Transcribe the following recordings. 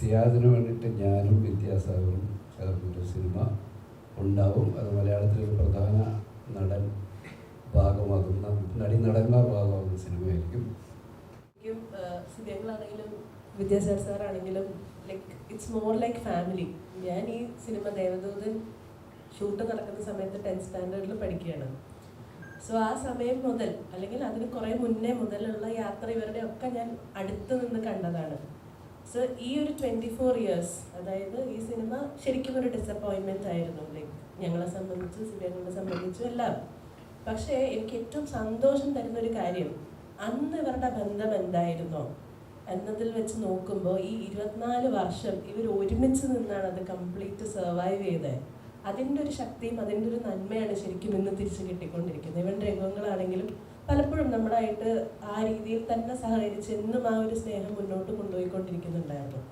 സിയാദിന് വേണ്ടിയിട്ട് ഞാനും വിദ്യാസാഗറും ചേർന്നൊരു സിനിമ ഉണ്ടാവും. അത് മലയാളത്തിലെ ഒരു പ്രധാന നടൻ ഭാഗമാകുന്ന നടി നടന്മാർ ഭാഗമാകുന്ന സിനിമയായിരിക്കും. Vidyasagar സാറാണെങ്കിലും like it's more like family ഞാൻ ഈ സിനിമ ദേവദൂതൻ ഷൂട്ട് നടക്കുന്ന സമയത്ത് ടെൻത്ത് സ്റ്റാൻഡേർഡിൽ പഠിക്കുകയാണ്. സോ ആ സമയം മുതൽ അല്ലെങ്കിൽ അതിന് കുറേ മുന്നേ മുതലുള്ള യാത്ര ഇവരുടെ ഒക്കെ ഞാൻ അടുത്ത് നിന്ന് കണ്ടതാണ്. സോ ഈ ഒരു ട്വന്റി ഫോർ ഇയേഴ്സ് അതായത് ഈ സിനിമ ശരിക്കും ഒരു ഡിസപ്പോയിൻമെന്റ് ആയിരുന്നു. ലൈക്ക് ഞങ്ങളെ സംബന്ധിച്ച് സിബിയങ്ങളെ സംബന്ധിച്ചും എല്ലാം. പക്ഷേ എനിക്ക് ഏറ്റവും സന്തോഷം തരുന്ന ഒരു കാര്യം അന്ന് ഇവരുടെ ബന്ധം എന്തായിരുന്നോ? എന്നതിൽ വെച്ച് നോക്കുമ്പോൾ ഈ ഇരുപത്തിനാല് വർഷം ഇവർ ഒരുമിച്ച് നിന്നാണ് അത് കംപ്ലീറ്റ് സർവൈവ് ചെയ്തത്. അതിന്റെ ഒരു ശക്തിയും അതിന്റെ ഒരു നന്മയാണ് ശരിക്കും ഇന്ന് തിരിച്ചു കിട്ടിക്കൊണ്ടിരിക്കുന്നത്. ഇവൻ പലപ്പോഴും നമ്മളായിട്ട് ആ രീതിയിൽ തന്നെ സഹകരിച്ച് എന്നും ആ ഒരു സ്നേഹം മുന്നോട്ട് കൊണ്ടുപോയിക്കൊണ്ടിരിക്കുന്നുണ്ടായിരുന്നു.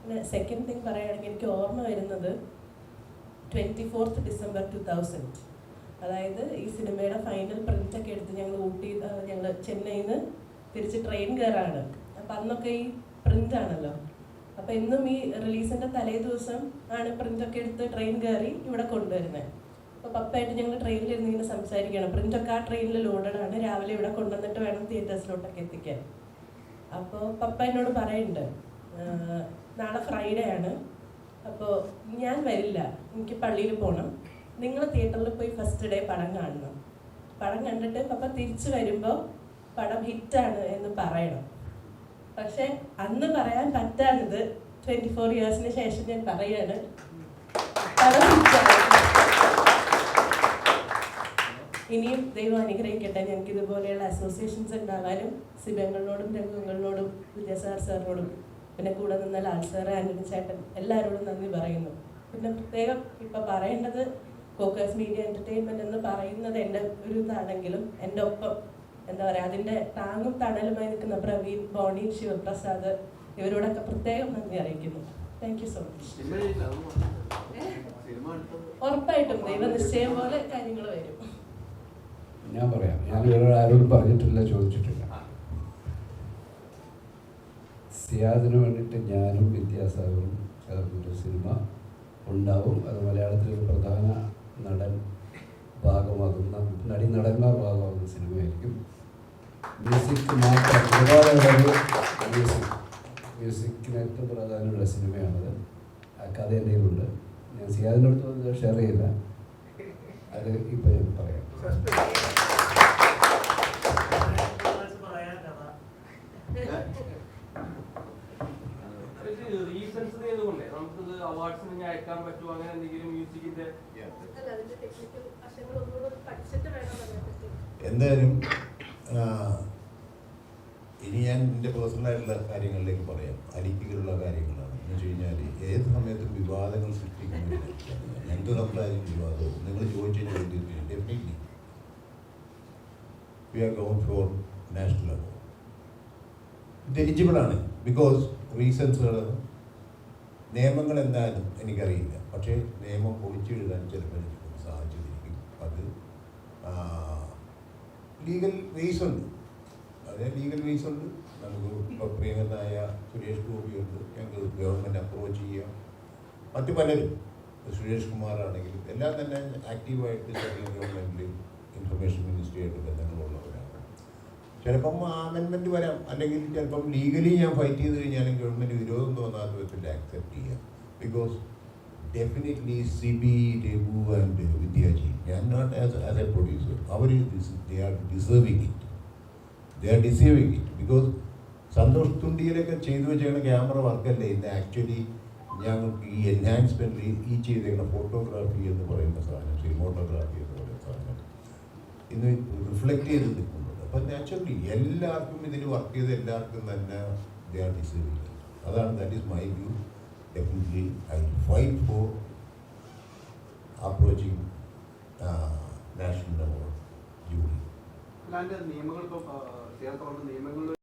പിന്നെ സെക്കൻഡ് തിങ് പറയുകയാണെങ്കിൽ എനിക്ക് ഓർമ്മ വരുന്നത് twenty fourth December two thousand അതായത് ഈ സിനിമയുടെ ഫൈനൽ പ്രിന്റ് ഒക്കെ എടുത്ത് ഞങ്ങൾ ഊട്ടി ഞങ്ങൾ ചെന്നൈയിൽ നിന്ന് തിരിച്ച് ട്രെയിൻ കയറാണ്. അപ്പം അന്നൊക്കെ ഈ പ്രിന്റ് ആണല്ലോ. അപ്പം എന്നും ഈ റിലീസിന്റെ തലേ ദിവസം ആണ് പ്രിന്റ് ഒക്കെ എടുത്ത് ട്രെയിൻ കയറി ഇവിടെ കൊണ്ടുവരുന്നത് അപ്പോൾ പപ്പായിട്ട് ഞങ്ങൾ ട്രെയിനിൽ ഇരുന്ന് ഇങ്ങനെ സംസാരിക്കണം പ്രിന്റ് ആ ട്രെയിനിൽ ലോഡഡ് ആണ്. രാവിലെ ഇവിടെ കൊണ്ടുവന്നിട്ട് വേണം തിയേറ്റേഴ്സിലോട്ടൊക്കെ എത്തിക്കാൻ. അപ്പോൾ പപ്പ എന്നോട് പറയുന്നുണ്ട് നാളെ ഫ്രൈഡേ ആണ്. അപ്പോൾ ഞാൻ വരില്ല. എനിക്ക് പള്ളിയിൽ പോകണം നിങ്ങൾ തിയേറ്ററിൽ പോയി ഫസ്റ്റ് ഡേ പടം കാണണം. പടം കണ്ടിട്ട് പപ്പ തിരിച്ചു വരുമ്പോൾ പടം ഹിറ്റാണ് എന്ന് പറയണം. പക്ഷെ അന്ന് പറയാൻ പറ്റാണിത് ട്വന്റി ഫോർ ഇയേഴ്സിന് ശേഷം ഞാൻ പറയാണ്. പടം ഇനിയും ദൈവം അനുഗ്രഹിക്കട്ടെ. ഞങ്ങൾക്ക് ഇതുപോലെയുള്ള അസോസിയേഷൻസ് ഉണ്ടാകാനും സിബങ്ങളിനോടും രംഗങ്ങളോടും വിദ്യാസാർ സാറിനോടും പിന്നെ കൂടെ നിന്ന ലാൽ സാറ് ആന്റണി ചേട്ടൻ എല്ലാവരോടും നന്ദി പറയുന്നു. പിന്നെ പ്രത്യേകം ഇപ്പം പറയേണ്ടത് ഫോക്കസ് മീഡിയ എന്റർടൈൻമെന്റ് എന്ന് പറയുന്നത് എന്റെ ഒരു ഇതാണെങ്കിലും എന്റെ ഒപ്പം എന്താ പറയുക അതിന്റെ താങ്ങും തണലുമായി നിൽക്കുന്ന പ്രവീൺ ബോണി ശിവപ്രസാദ് ഇവരോടൊക്കെ പ്രത്യേകം നന്ദി അറിയിക്കുന്നു. താങ്ക് യു സോ മച്ച് ഉറപ്പായിട്ടും ദൈവ ദൈവനിശ്ചയം പോലെ കാര്യങ്ങൾ വരും. ഞാൻ പറയാം. ഞാൻ ഇവരോട് ആരോടും പറഞ്ഞിട്ടില്ല ചോദിച്ചിട്ടില്ല. സിയാദിന് വേണ്ടിയിട്ട് ഞാനും വിദ്യാസാഗറും ചേർന്നൊരു സിനിമ ഉണ്ടാവും. അത് മലയാളത്തിലെ ഒരു പ്രധാന നടൻ ഭാഗമാകുന്ന നടി നടന്മാർ ഭാഗമാകുന്ന സിനിമയായിരിക്കും. മ്യൂസിക് മാത്രം മ്യൂസിക്. മ്യൂസിക്കിന് ഏറ്റവും പ്രാധാന്യമുള്ള സിനിമയാണത്. ആ കഥ എന്റെ കയ്യിലുണ്ട് ഞാൻ സിയാദിന്റെ അടുത്ത് ഷെയർ ചെയ്യില്ല. അത് ഇപ്പോൾ ഞാൻ പറയാം. റീസൺസ് ചെയ്തുകൊണ്ടേ നമുക്കിത് അവാർഡ്സിന് ഞാൻ അയക്കാൻ പറ്റുമോ? അങ്ങനെ എന്തെങ്കിലും മ്യൂസിക്കിന്റെ എന്തായാലും ഇനി ഞാൻ എന്റെ പേഴ്സണലായിട്ടുള്ള കാര്യങ്ങളിലേക്ക് പറയാം. അലിപ്പികളുള്ള കാര്യങ്ങളാണ്. എന്ന് വെച്ച് കഴിഞ്ഞാൽ ഏത് സമയത്തും വിവാദങ്ങൾ സൃഷ്ടിക്കുന്നില്ല എന്ത് നമ്മളായാലും വിവാദവും. നിങ്ങൾ ചോദിച്ചു കഴിഞ്ഞാൽ definitely we are gone for national award എലിജിബിളാണ് because റീസൺസുകൾ നിയമങ്ങൾ എന്തായാലും എനിക്കറിയില്ല. പക്ഷേ നിയമം പൊളിച്ചെഴുതാൻ ചിലപ്പോൾ എനിക്ക് സാധിച്ചിരിക്കും അത് ലീഗൽ റീസൺ ഉണ്ട്. അതിന് ലീഗൽ റീസൺ ഉണ്ട്. നമുക്ക് ഇപ്പോൾ പ്രിയങ്കരനായ സുരേഷ് ഗോപിയുണ്ട് ഞങ്ങൾ ഗവൺമെന്റ് അപ്രോച്ച് ചെയ്യാം. മറ്റു പലരും. സുരേഷ് കുമാർ ആണെങ്കിലും എല്ലാം തന്നെ ആക്റ്റീവായിട്ട് സെൻട്രൽ ഗവൺമെന്റിൽ ഇൻഫർമേഷൻ മിനിസ്ട്രിയായിട്ട് ബന്ധങ്ങളുള്ളവരാണ്. ചിലപ്പം അമെൻമെന്റ് വരാം. അല്ലെങ്കിൽ ചിലപ്പം ലീഗലി ഞാൻ ഫൈറ്റ് ചെയ്ത് കഴിഞ്ഞാലും ഗവൺമെന്റ് വിരോധം തോന്നാത്ത വിധത്തിൽ ആക്സെപ്റ്റ് ചെയ്യാം. Because definitely C B Raghu and Vidyaji ഞാൻ not as as a producer our they are deserving it they are deserving it because Santosh തുണ്ടിയിലൊക്കെ ചെയ്തു വെച്ചേക്കുന്ന ക്യാമറ വർക്കല്ലേ ഇന്ന് ആക്ച്വലി ഞങ്ങൾക്ക് ഈ എൻഹാൻസ്മെന്റിൽ ഈ ചെയ്തേക്കുന്ന ഫോട്ടോഗ്രാഫി എന്ന് പറയുന്ന സാധനം സിനിമോട്ടോഗ്രാഫി എന്ന് പറയുന്ന സാധനം. ഇന്ന് റിഫ്ലക്റ്റ് ചെയ്ത് നിൽക്കുന്നുണ്ട് അപ്പം നാച്ചുറലി എല്ലാവർക്കും ഇതിൽ വർക്ക് ചെയ്ത് എല്ലാവർക്കും തന്നെ ദേ ആർ ഡിസേബിൾ അതാണ് that is my view definitely I fight for approaching national award jury നിയമങ്ങൾ